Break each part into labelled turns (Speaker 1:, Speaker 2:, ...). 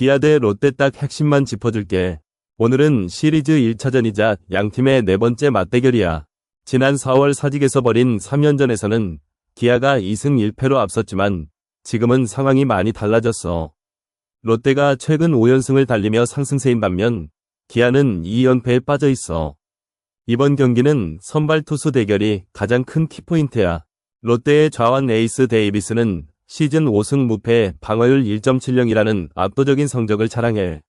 Speaker 1: 기아 대 롯데 딱 핵심만 짚어줄게. 오늘은 시리즈 1차전이자 양팀의 네 번째 맞대결이야. 지난 4월 사직에서 벌인 3연전에서는 기아가 2승 1패로 앞섰지만 지금은 상황이 많이 달라졌어. 롯데가 최근 5연승을 달리며 상승세인 반면 기아는 2연패에 빠져 있어. 이번 경기는 선발 투수 대결이 가장 큰 키포인트야. 롯데의 좌완 에이스 데이비스는 시즌 5승 무패 방어율 1.70이라는 압도적인 성적을 자랑해.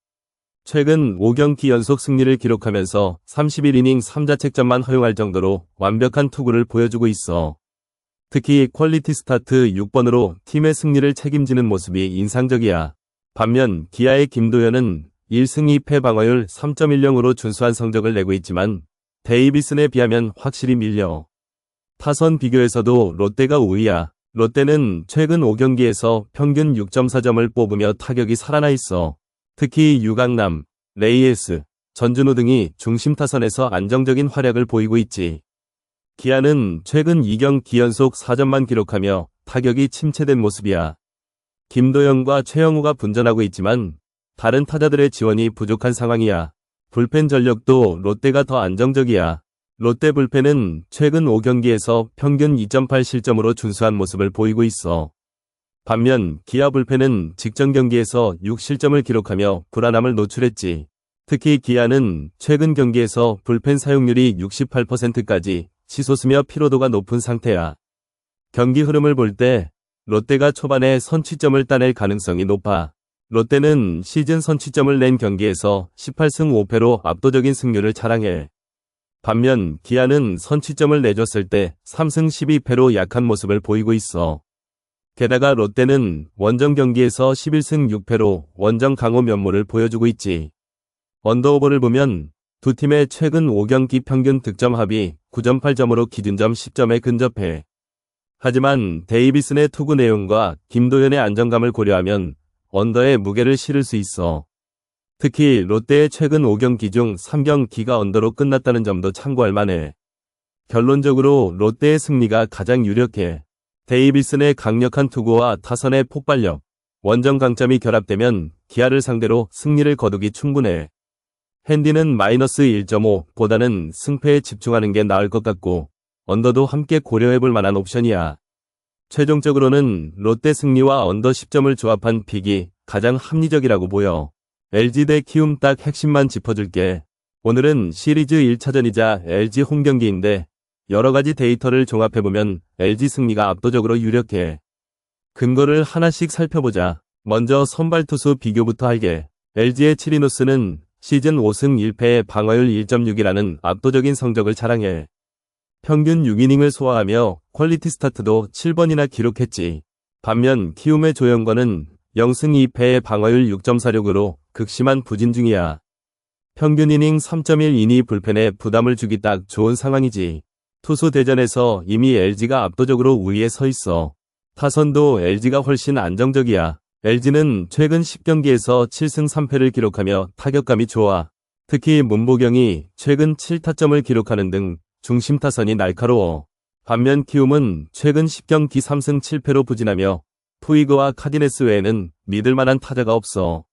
Speaker 1: 최근 5경기 연속 승리를 기록하면서 31이닝 3자책점만 허용할 정도로 완벽한 투구를 보여주고 있어. 특히 퀄리티 스타트 6번으로 팀의 승리를 책임지는 모습이 인상적이야. 반면 기아의 김도현은 1승 2패 방어율 3.10으로 준수한 성적을 내고 있지만 데이비슨에 비하면 확실히 밀려. 타선 비교에서도 롯데가 우위야. 롯데는 최근 5경기에서 평균 6.4점을 뽑으며 타격이 살아나 있어. 특히 유강남, 레이에스, 전준우 등이 중심 타선에서 안정적인 활약을 보이고 있지. 기아는 최근 2경기 연속 4점만 기록하며 타격이 침체된 모습이야. 김도영과 최영우가 분전하고 있지만 다른 타자들의 지원이 부족한 상황이야. 불펜 전력도 롯데가 더 안정적이야. 롯데 불펜은 최근 5경기에서 평균 2.8 실점으로 준수한 모습을 보이고 있어. 반면 기아 불펜은 직전 경기에서 6실점을 기록하며 불안함을 노출했지. 특히 기아는 최근 경기에서 불펜 사용률이 68%까지 치솟으며 피로도가 높은 상태야. 경기 흐름을 볼 때 롯데가 초반에 선취점을 따낼 가능성이 높아. 롯데는 시즌 선취점을 낸 경기에서 18승 5패로 압도적인 승률을 자랑해. 반면 기아는 선취점을 내줬을 때 3승 12패로 약한 모습을 보이고 있어. 게다가 롯데는 원정 경기에서 11승 6패로 원정 강호 면모를 보여주고 있지. 언더오버를 보면 두 팀의 최근 5경기 평균 득점 합이 9.8점으로 기준점 10점에 근접해. 하지만 데이비슨의 투구 내용과 김도현의 안정감을 고려하면 언더의 무게를 실을 수 있어. 특히 롯데의 최근 5경기 중 3경기가 언더로 끝났다는 점도 참고할 만해. 결론적으로 롯데의 승리가 가장 유력해. 데이비슨의 강력한 투구와 타선의 폭발력, 원정 강점이 결합되면 기아를 상대로 승리를 거두기 충분해. 핸디는 마이너스 1.5보다는 승패에 집중하는 게 나을 것 같고 언더도 함께 고려해볼 만한 옵션이야. 최종적으로는 롯데 승리와 언더 10점을 조합한 픽이 가장 합리적이라고 보여. LG 대 키움 딱 핵심만 짚어줄게. 오늘은 시리즈 1차전이자 LG 홈 경기인데 여러가지 데이터를 종합해보면 LG 승리가 압도적으로 유력해. 근거를 하나씩 살펴보자. 먼저 선발 투수 비교부터 할게. LG의 치리노스는 시즌 5승 1패의 방어율 1.6이라는 압도적인 성적을 자랑해. 평균 6이닝을 소화하며 퀄리티 스타트도 7번이나 기록했지. 반면 키움의 조영건은 0승 2패의 방어율 6.46으로 극심한 부진 중이야. 평균 이닝 3.1 이니 불펜에 부담을 주기 딱 좋은 상황이지. 투수 대전에서 이미 LG가 압도적으로 우위에 서 있어. 타선도 LG가 훨씬 안정적이야. LG는 최근 10경기에서 7승 3패를 기록하며 타격감이 좋아. 특히 문보경이 최근 7타점을 기록하는 등 중심 타선이 날카로워. 반면 키움은 최근 10경기 3승 7패로 부진하며 푸이그와 카디네스 외에는 믿을 만한 타자가 없어.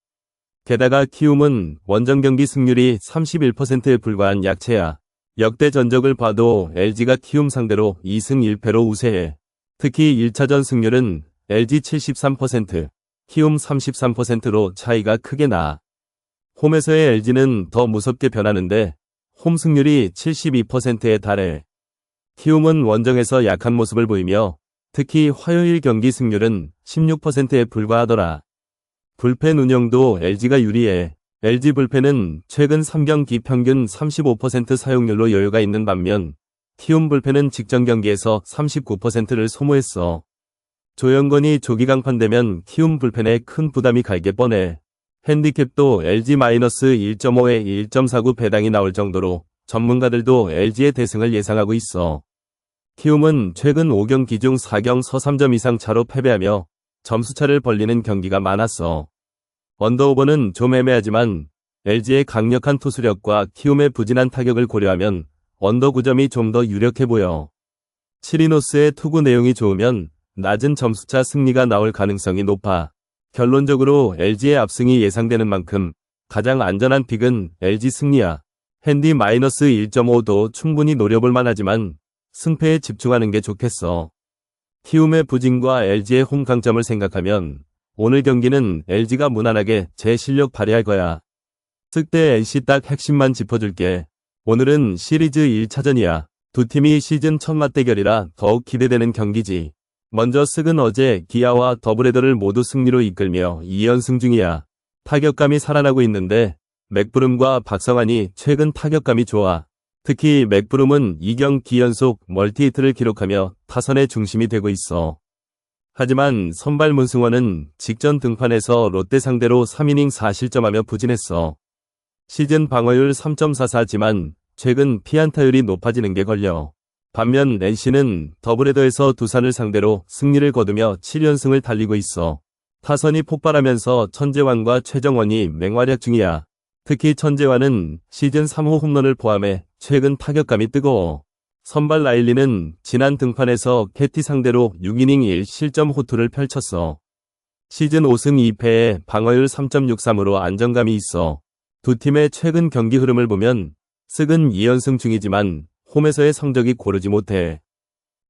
Speaker 1: 게다가 키움은 원정 경기 승률이 31%에 불과한 약체야. 역대 전적을 봐도 LG가 키움 상대로 2승 1패로 우세해. 특히 1차전 승률은 LG 73%, 키움 33%로 차이가 크게 나. 홈에서의 LG는 더 무섭게 변하는데 홈 승률이 72%에 달해. 키움은 원정에서 약한 모습을 보이며 특히 화요일 경기 승률은 16%에 불과하더라. 불펜 운영도 LG가 유리해. LG 불펜은 최근 3경기 평균 35% 사용률로 여유가 있는 반면 키움 불펜은 직전 경기에서 39%를 소모했어. 조영건이 조기 강판되면 키움 불펜에 큰 부담이 갈게 뻔해. 핸디캡도 LG-1.5에 1.49 배당이 나올 정도로 전문가들도 LG의 대승을 예상하고 있어. 키움은 최근 5경기 중 4경 서 3점 이상 차로 패배하며 점수차를 벌리는 경기가 많았어. 언더오버는 좀 애매하지만 LG의 강력한 투수력과 키움의 부진한 타격을 고려하면 언더 9점이 좀 더 유력해 보여. 치리노스의 투구 내용이 좋으면 낮은 점수차 승리가 나올 가능성이 높아. 결론적으로 LG의 압승이 예상되는 만큼 가장 안전한 픽은 LG 승리야. 핸디 마이너스 1.5도 충분히 노려볼 만하지만 승패에 집중하는 게 좋겠어. 키움의 부진과 LG의 홈 강점을 생각하면 오늘 경기는 LG가 무난하게 제 실력 발휘할 거야. 쓸때 NC 딱 핵심만 짚어줄게. 오늘은 시리즈 1차전이야. 두 팀이 시즌 첫 맞대결이라 더욱 기대되는 경기지. 먼저 쓱은 어제 기아와 더블헤더를 모두 승리로 이끌며 2연승 중이야. 타격감이 살아나고 있는데 맥브rum과 박성환이 최근 타격감이 좋아. 특히 맥브rum은 2경 기 연속 멀티히트를 기록하며 타선의 중심이 되고 있어. 하지만 선발 문승원은 직전 등판에서 롯데 상대로 3이닝 4실점하며 부진했어. 시즌 방어율 3.44지만 최근 피안타율이 높아지는 게 걸려. 반면 NC는 더블헤더에서 두산을 상대로 승리를 거두며 7연승을 달리고 있어. 타선이 폭발하면서 천재환과 최정원이 맹활약 중이야. 특히 천재환은 시즌 3호 홈런을 포함해 최근 타격감이 뜨거워. 선발 라일리는 지난 등판에서 캐티 상대로 6이닝 1실점 호투를 펼쳤어. 시즌 5승 2패에 방어율 3.63으로 안정감이 있어. 두 팀의 최근 경기 흐름을 보면 쓱은 2연승 중이지만 홈에서의 성적이 고르지 못해.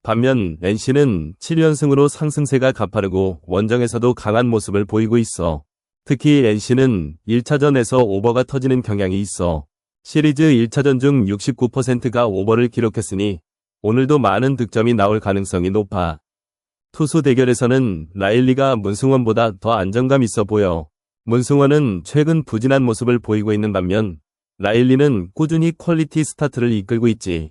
Speaker 1: 반면 NC는 7연승으로 상승세가 가파르고 원정에서도 강한 모습을 보이고 있어. 특히 NC는 1차전에서 오버가 터지는 경향이 있어. 시리즈 1차전 중 69%가 오버를 기록했으니 오늘도 많은 득점이 나올 가능성이 높아. 투수 대결에서는 라일리가 문승원보다 더 안정감 있어 보여. 문승원은 최근 부진한 모습을 보이고 있는 반면 라일리는 꾸준히 퀄리티 스타트를 이끌고 있지.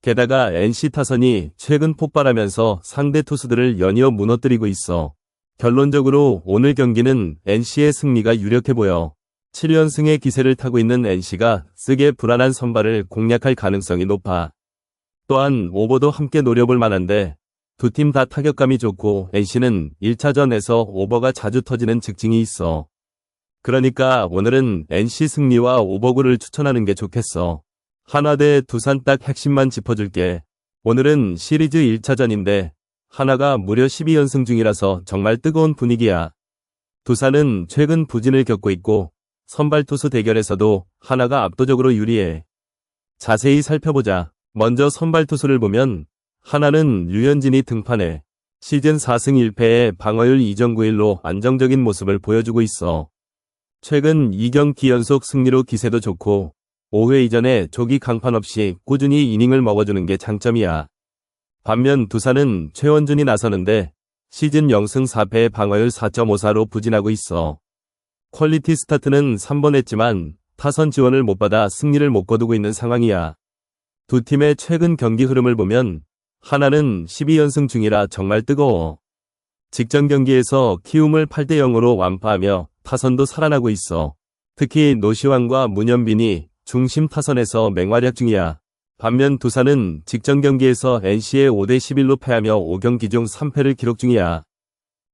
Speaker 1: 게다가 NC 타선이 최근 폭발하면서 상대 투수들을 연이어 무너뜨리고 있어. 결론적으로 오늘 경기는 NC의 승리가 유력해 보여. 7연승의 기세를 타고 있는 NC가 쓰게 불안한 선발을 공략할 가능성이 높아. 또한 오버도 함께 노려볼 만한데 두 팀 다 타격감이 좋고 NC는 1차전에서 오버가 자주 터지는 특징이 있어. 그러니까 오늘은 NC 승리와 오버구를 추천하는 게 좋겠어. 하나 대 두산 딱 핵심만 짚어줄게. 오늘은 시리즈 1차전인데 하나가 무려 12연승 중이라서 정말 뜨거운 분위기야. 두산은 최근 부진을 겪고 있고 선발 투수 대결에서도 하나가 압도적으로 유리해. 자세히 살펴보자. 먼저 선발 투수를 보면 하나는 류현진이 등판해 시즌 4승 1패에 방어율 2.91로 안정적인 모습을 보여주고 있어. 최근 2경기 연속 승리로 기세도 좋고 5회 이전에 조기 강판 없이 꾸준히 이닝을 먹어주는 게 장점이야. 반면 두산은 최원준이 나서는데 시즌 0승 4패 방어율 4.54로 부진하고 있어. 퀄리티 스타트는 3번 했지만 타선 지원을 못 받아 승리를 못 거두고 있는 상황이야. 두 팀의 최근 경기 흐름을 보면 하나는 12연승 중이라 정말 뜨거워. 직전 경기에서 키움을 8대 0으로 완파하며 타선도 살아나고 있어. 특히 노시환과 문현빈이 중심 타선에서 맹활약 중이야. 반면 두산은 직전 경기에서 NC에 5대 11로 패하며 5경기 중 3패를 기록 중이야.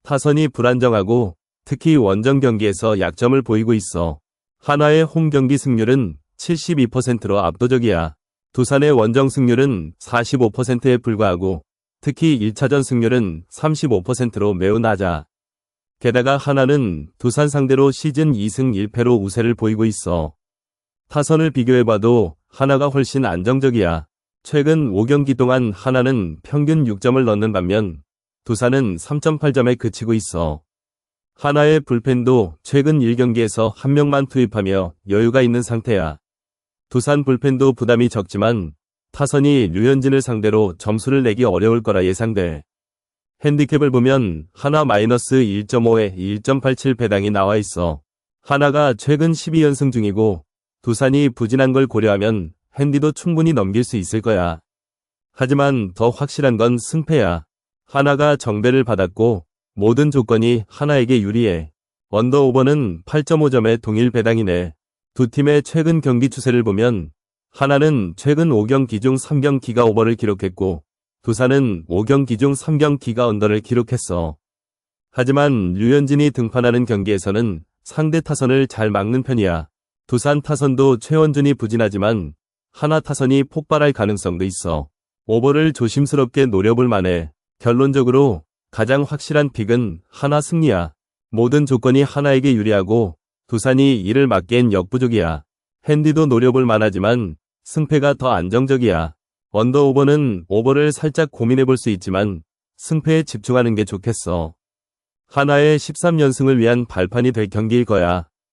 Speaker 1: 타선이 불안정하고 특히 원정 경기에서 약점을 보이고 있어. 하나의 홈 경기 승률은 72%로 압도적이야. 두산의 원정 승률은 45%에 불과하고 특히 1차전 승률은 35%로 매우 낮아. 게다가 하나는 두산 상대로 시즌 2승 1패로 우세를 보이고 있어. 타선을 비교해봐도 하나가 훨씬 안정적이야. 최근 5경기 동안 하나는 평균 6점을 넣는 반면 두산은 3.8점에 그치고 있어. 하나의 불펜도 최근 1경기에서 한 명만 투입하며 여유가 있는 상태야. 두산 불펜도 부담이 적지만 타선이 류현진을 상대로 점수를 내기 어려울 거라 예상돼. 핸디캡을 보면 하나 마이너스 1.5에 1.87 배당이 나와 있어. 하나가 최근 12연승 중이고 두산이 부진한 걸 고려하면 핸디도 충분히 넘길 수 있을 거야. 하지만 더 확실한 건 승패야. 하나가 정배를 받았고 모든 조건이 하나에게 유리해. 언더오버는 8.5점의 동일 배당이네. 두 팀의 최근 경기 추세를 보면 하나는 최근 5경기 중 3경기가 오버를 기록했고 두산은 5경기 중 3경기가 언더를 기록했어. 하지만 류현진이 등판하는 경기에서는 상대 타선을 잘 막는 편이야. 두산 타선도 최원준이 부진하지만 하나 타선이 폭발할 가능성도 있어. 오버를 조심스럽게 노려볼 만해. 결론적으로 가장 확실한 픽은 하나 승리야. 모든 조건이 하나에게 유리하고 두산이 이를 막기엔 역부족이야. 핸디도 노려볼 만하지만 승패가 더 안정적이야. 언더 오버는 오버를 살짝 고민해볼 수 있지만 승패에 집중하는 게 좋겠어. 하나의 13연승을 위한 발판이 될 경기일 거야.